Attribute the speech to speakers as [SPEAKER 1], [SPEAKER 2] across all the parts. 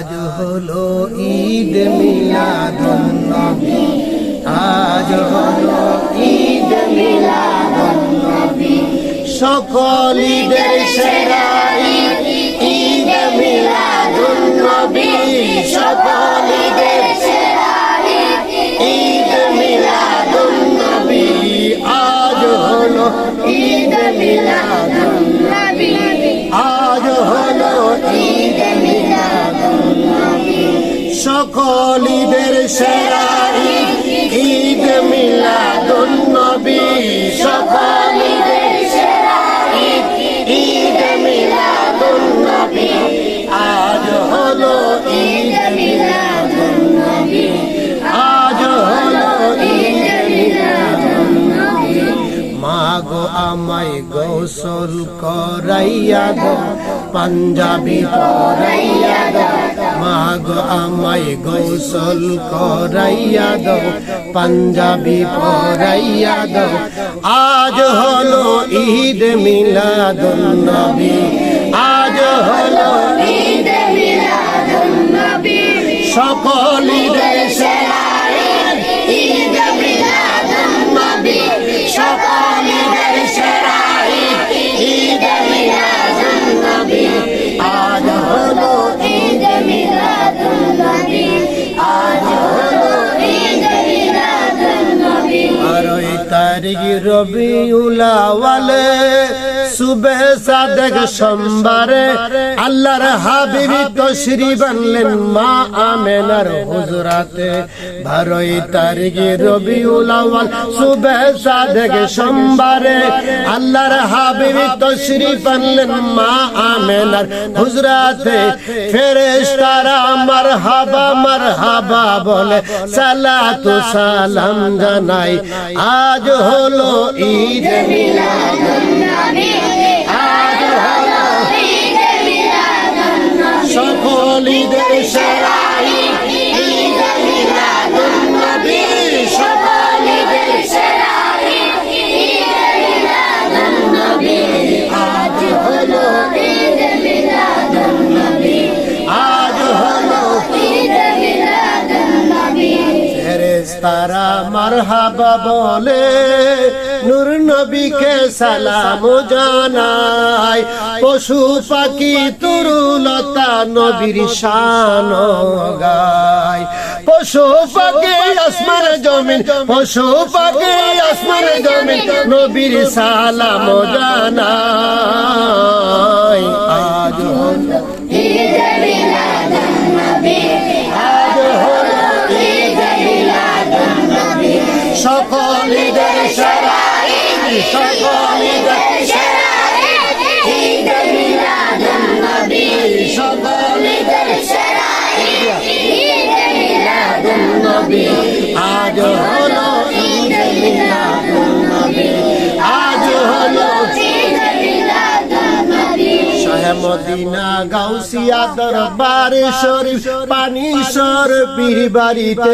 [SPEAKER 1] আজ হলো ঈদ মিলাদুন নবী। আজ হলো ঈদ মিলাদুন নবী। সকল ঈদের সেরা ঈদ মিলাদুন নবী। সকল ঈদের সেরা ঈদ মিলাদুন নবী। আজ হলো ঈদ মিলাদুন নবী। সকল ঈদের সেরা ঈদ ঈদ মিলাদুন নবী। সকল ঈদের ঈদ ঈদ মিলাদুন নবী। আজ হলো ঈদ মিলাদুন নবী। আজ হলো ঈদ মিলাদুন নবী। মাগো আমায় গোসল করাইয়া গো, পাঞ্জাবি পরাইয়া গো। মাগো আমায় গোসল করাইয়া দাও, পাঞ্জাবি পরাইয়া দাও। আজ হলো ঈদ মিলাদুন নবী। আজ হলো ঈদ মিলাদুন নবী। সকল ঈদের তারিখ রবিউল আওয়ালে সুবে সাদেক সোমবারে আল্লাহর হাবিবি তশরিফ আনলেন মা আমেনার হুজরাতে। বারোই তারিখে রবিউল আওয়াল সুবে সাদেক সোমবারে আল্লাহর হাবিবি বলে সালাতু সালাম জানাই। আজ হলো ঈদ মিলাদুন ফেরেশতারা মারহাবা বলে, নূর নবীকে সালাম জানাই পশু পাখি তরুলতা নবীর শান গায়। পশু পাখি আসমান জমিন, পশু পাখি আসমান জমিন নবীর সালাম জানাই মদিনা গাউসিয়া দরবার শরীফ পানিশ্বর পীর বাড়িতে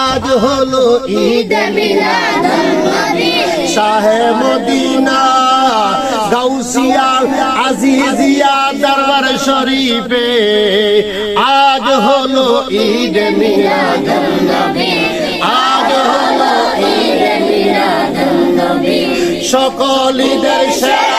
[SPEAKER 1] আজ হলো ঈদ মিলাদুন নবী শাহে মদিনা গাউসিয়া আজিজিয়া দরবার শরীফে আজ হলো ঈদ মিলাদুন নবী আজ হলো ঈদ মিলাদুন নবী সকল ঈদের সেরা